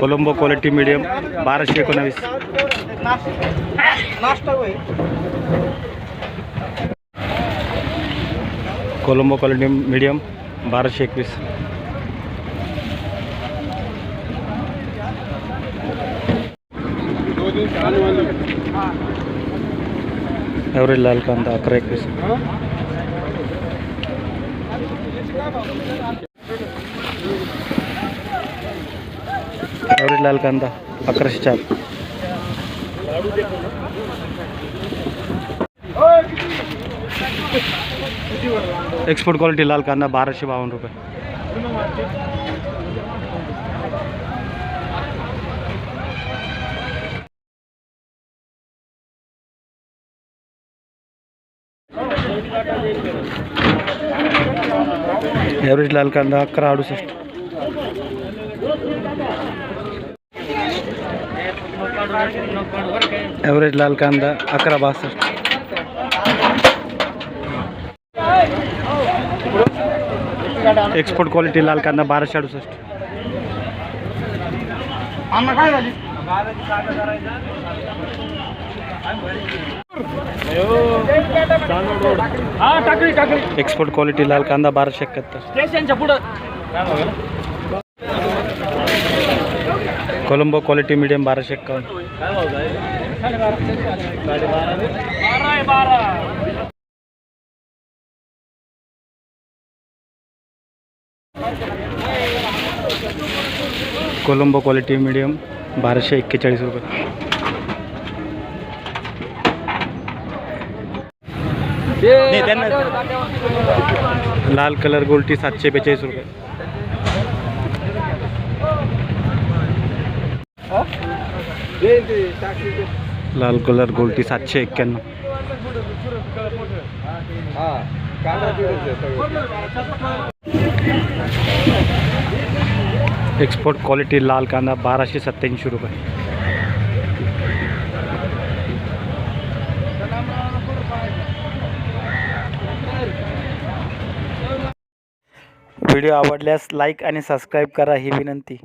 Colombo quality medium बाराशे एकोणावीस. Colombo quality medium बाराशे एकवीस. ॲव्हरेज लाल कांदा अकरा एकवीस. लाल कांदा अकराशे चार. एक्सपोर्ट क्वालिटी लाल कांदा बाराशे बावन्न रुपये. ॲव्हरेज लाल कांदा अकरा अडुसष्ट ॲव्हरेज लाल कांदा अकरा बासष्ट एक्सपोर्ट क्वालिटी लाल कांदा बाराशे अडुसष्ट आम्हाला काय झाली हा एक्सपोर्ट क्वालिटी लाल कांदा बाराशे एकाहत्तर. स्टेशनच्या पुढं. कोलंबो क्वालिटी मीडियम बाराशे एक्कावन्न कोलंबो क्वालिटी मीडियम बाराशे एक्केचाळीस रुपये. लाल कलर गोल्टी सातशे बेचाळीस रुपये लाल कलर गोल्टी सातशे एक्क्याण्णव एक्सपोर्ट क्वालिटी लाल कांदा बाराशे सत्याऐंशी रुपये व्हिडिओ आवडल्यास लाईक आणि सबस्क्राईब करा ही विनंती.